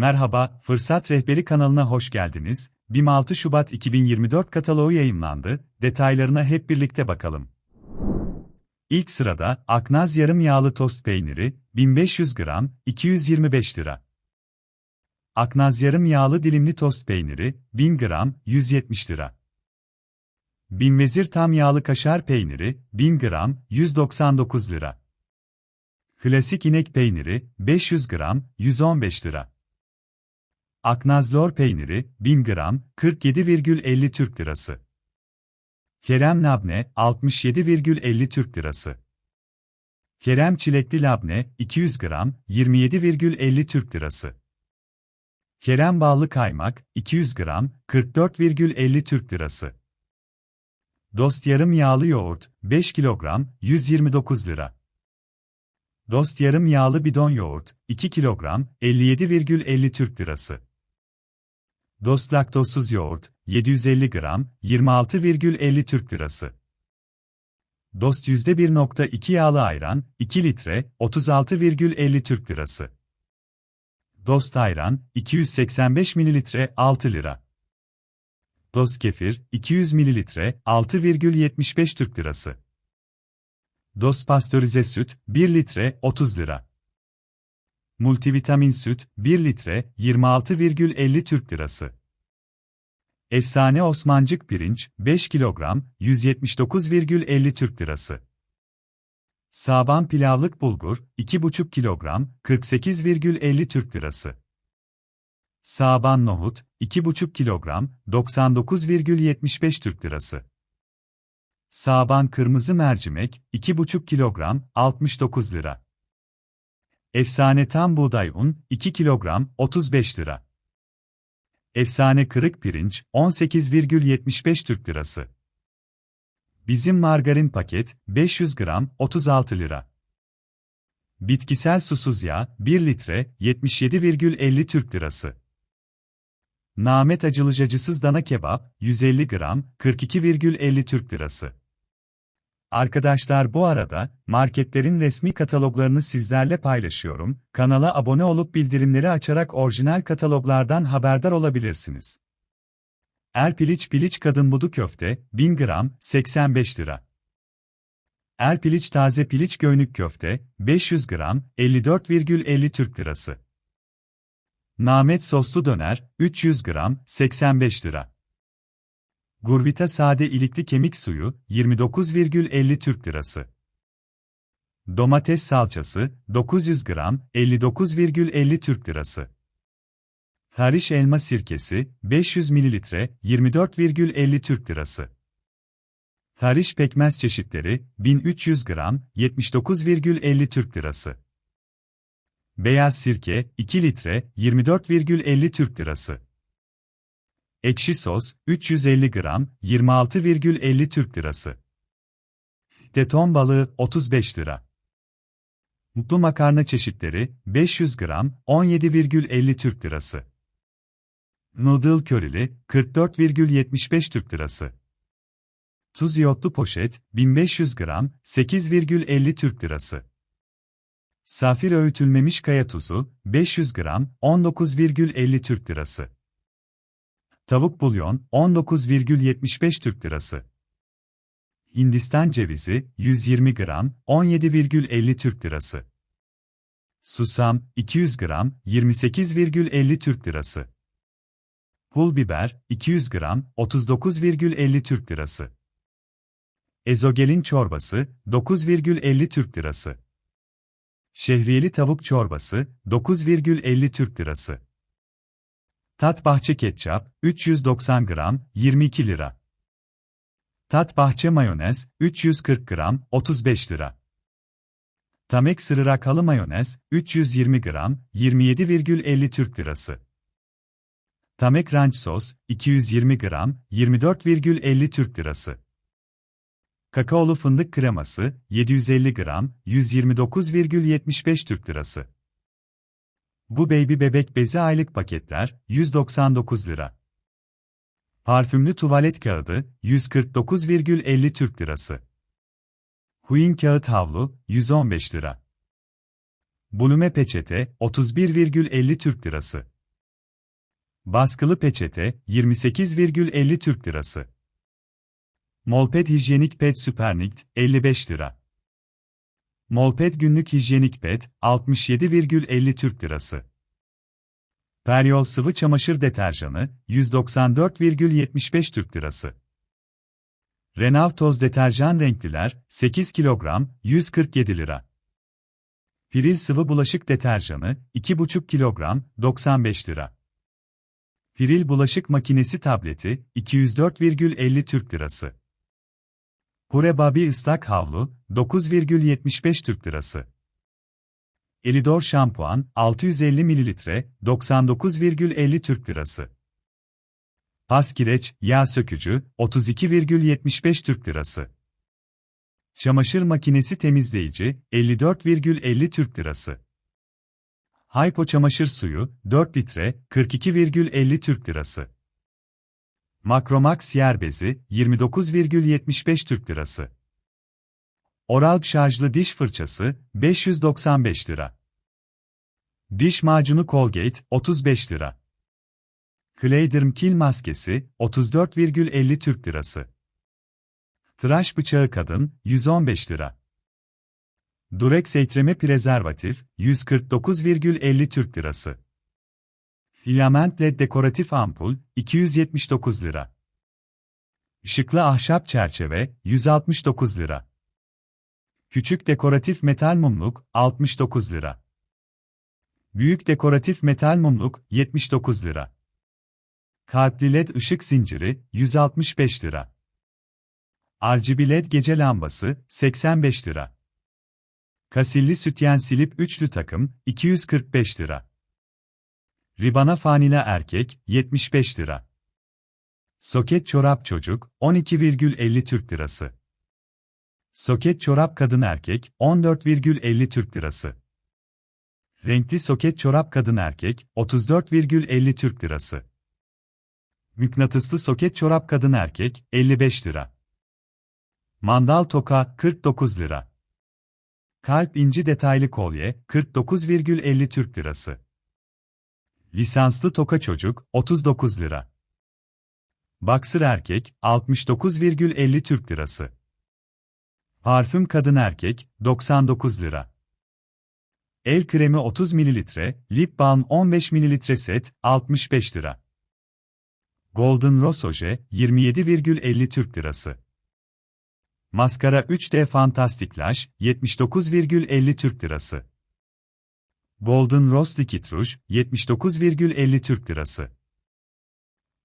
Merhaba, Fırsat Rehberi kanalına hoş geldiniz. BİM 6 Şubat 2024 kataloğu yayımlandı. Detaylarına hep birlikte bakalım. İlk sırada Aknaz yarım yağlı tost peyniri 1500 gram 225 lira. Aknaz yarım yağlı dilimli tost peyniri 1000 gram 170 lira. Binvezir tam yağlı kaşar peyniri 1000 gram 199 lira. Klasik inek peyniri 500 gram 115 lira. Aknaz lor peyniri 1000 gram 47,50 Türk lirası. Kerem labne 67,50 Türk lirası. Kerem çilekli labne 200 gram 27,50 Türk lirası. Kerem ballı kaymak 200 gram 44,50 Türk lirası. Dost yarım yağlı yoğurt 5 kilogram 129 lira. Dost yarım yağlı bidon yoğurt 2 kilogram 57,50 Türk lirası. Dost laktozsuz yoğurt 750 gram 26,50 Türk lirası. Dost %1.2 yağlı ayran 2 litre 36,50 Türk lirası. Dost ayran 285 mililitre 6 lira. Dost kefir 200 mililitre 6,75 Türk lirası. Dost pastörize süt 1 litre 30 lira. Multivitamin süt 1 litre 26,50 Türk lirası. Efsane Osmancık pirinç 5 kilogram 179,50 Türk lirası. Saban pilavlık bulgur 2,5 kilogram 48,50 Türk lirası. Saban nohut 2,5 kilogram 99,75 Türk lirası. Saban kırmızı mercimek 2,5 kilogram 69 lira. Efsane tam buğday un 2 kilogram 35 lira. Efsane kırık pirinç 18,75 Türk lirası. Bizim margarin paket 500 gram 36 lira. Bitkisel susuz yağ 1 litre 77,50 Türk lirası. Namet acılıcacısız dana kebap 150 gram 42,50 Türk lirası. Arkadaşlar bu arada, marketlerin resmi kataloglarını sizlerle paylaşıyorum, kanala abone olup bildirimleri açarak orijinal kataloglardan haberdar olabilirsiniz. Erpiliç piliç kadın budu köfte, 1000 gram, 85 lira. Erpiliç taze piliç göynük köfte, 500 gram, 54,50 Türk lirası. Namet soslu döner, 300 gram, 85 lira. Gurvita sade ilikli kemik suyu 29,50 Türk lirası. Domates salçası 900 gram 59,50 Türk lirası. Hariş elma sirkesi 500 ml 24,50 Türk lirası. Hariş pekmez çeşitleri 1300 gram 79,50 Türk lirası. Beyaz sirke 2 litre 24,50 Türk lirası. Ekşi sos, 350 gram, 26,50 Türk lirası. Deton balığı, 35 lira. Mutlu makarna çeşitleri, 500 gram, 17,50 Türk lirası. Noodle körili, 44,75 Türk lirası. Tuz iyotlu poşet, 1500 gram, 8,50 Türk lirası. Safir öğütülmemiş kaya tuzu, 500 gram, 19,50 Türk lirası. Tavuk bulyon 19,75 Türk lirası. Hindistan cevizi 120 gram 17,50 Türk lirası. Susam 200 gram 28,50 Türk lirası. Pul biber 200 gram 39,50 Türk lirası. Ezogelin çorbası 9,50 Türk lirası. Şehriyeli tavuk çorbası 9,50 Türk lirası. Tat bahçe ketçap, 390 gram, 22 lira. Tat bahçe mayonez, 340 gram, 35 lira. Tamek sırırak halı mayonez, 320 gram, 27,50 Türk lirası. Tamek ranch sos, 220 gram, 24,50 Türk lirası. Kakaolu fındık kreması, 750 gram, 129,75 Türk lirası. Bu baby bebek bezi aylık paketler 199 lira. Parfümlü tuvalet kağıdı 149,50 Türk lirası. Queen kağıt havlu 115 lira. Bulume peçete 31,50 Türk lirası. Baskılı peçete 28,50 Türk Lirası. Molped hijyenik pet Supernict 55 lira. Molped günlük hijyenik pet 67,50 Türk Lirası. Periol sıvı çamaşır deterjanı 194,75 Türk Lirası. Renault toz deterjan renkliler 8 kilogram 147 lira. Piril sıvı bulaşık deterjanı 2,5 kilogram 95 lira. Piril bulaşık makinesi tableti 204,50 Türk Lirası. Pure Babi ıslak havlu 9,75 Türk Lirası. Elidor şampuan 650 ml 99,50 Türk Lirası. Pas kireç, yağ sökücü 32,75 Türk Lirası. Çamaşır makinesi temizleyici 54,50 Türk Lirası. Haypo çamaşır suyu 4 litre 42,50 Türk Lirası. Makromax yer bezi 29,75 Türk Lirası. Oral şarjlı diş fırçası 595 lira. Diş macunu Colgate 35 lira. Clayderm kil maskesi 34,50 Türk Lirası. Tıraş bıçağı kadın 115 lira. Durex etreme prezervatif 149,50 Türk Lirası. Filament led dekoratif ampul 279 lira. Işıklı ahşap çerçeve 169 lira. Küçük dekoratif metal mumluk 69 lira. Büyük dekoratif metal mumluk 79 lira. Kalpli led ışık zinciri 165 lira. RGB led gece lambası 85 lira. Kasilli sütyen silip üçlü takım 245 lira. Ribana fanila erkek 75 lira. Soket çorap çocuk 12,50 Türk lirası. Soket çorap kadın erkek 14,50 Türk lirası. Renkli soket çorap kadın erkek 34,50 Türk lirası. Mıknatıslı soket çorap kadın erkek 55 lira. Mandal toka 49 lira. Kalp inci detaylı kolye 49,50 Türk lirası. Lisanslı toka çocuk 39 lira. Baksır erkek 69,50 Türk lirası. Parfüm kadın erkek 99 lira. El kremi 30 ml, lip balm 15 ml set 65 lira. Golden Rose Oje 27,50 Türk lirası. Maskara 3D Fantastic Lash 79,50 Türk lirası. Golden Rose Liquid Rouge 79,50 Türk lirası.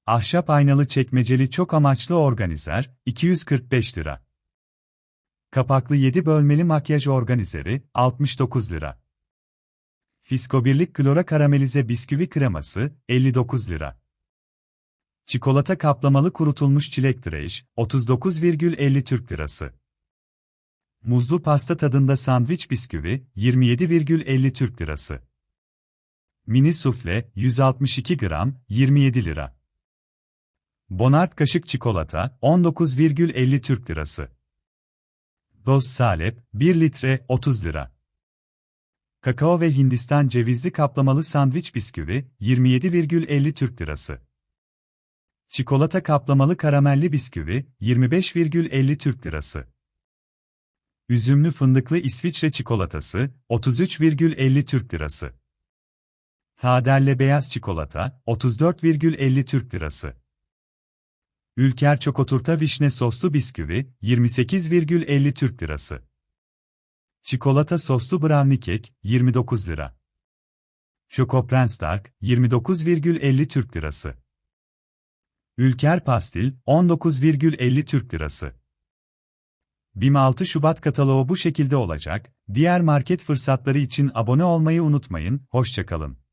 Ahşap aynalı çekmeceli çok amaçlı organizer 245 lira. Kapaklı 7 bölmeli makyaj organizeri 69 lira. Fisko Birlik Klora Karamelize Bisküvi Kreması 59 lira. Çikolata kaplamalı kurutulmuş çilek treş 39,50 Türk lirası. Muzlu pasta tadında sandviç bisküvi 27,50 Türk lirası. Mini sufle 162 gram 27 lira. Bonart kaşık çikolata 19,50 Türk lirası. Doz salep 1 litre 30 lira. Kakao ve Hindistan cevizli kaplamalı sandviç bisküvi 27,50 Türk lirası. Çikolata kaplamalı karamelli bisküvi 25,50 Türk lirası. Üzümlü fındıklı İsviçre çikolatası 33,50 Türk lirası. Tadel'le beyaz çikolata 34,50 Türk lirası. Ülker çokoturta vişne soslu bisküvi 28,50 Türk lirası. Çikolata soslu brownie kek 29 lira. Choco Prince Dark 29,50 Türk lirası. Ülker pastil 19,50 Türk lirası. BİM 6 Şubat kataloğu bu şekilde olacak. Diğer market fırsatları için abone olmayı unutmayın. Hoşçakalın.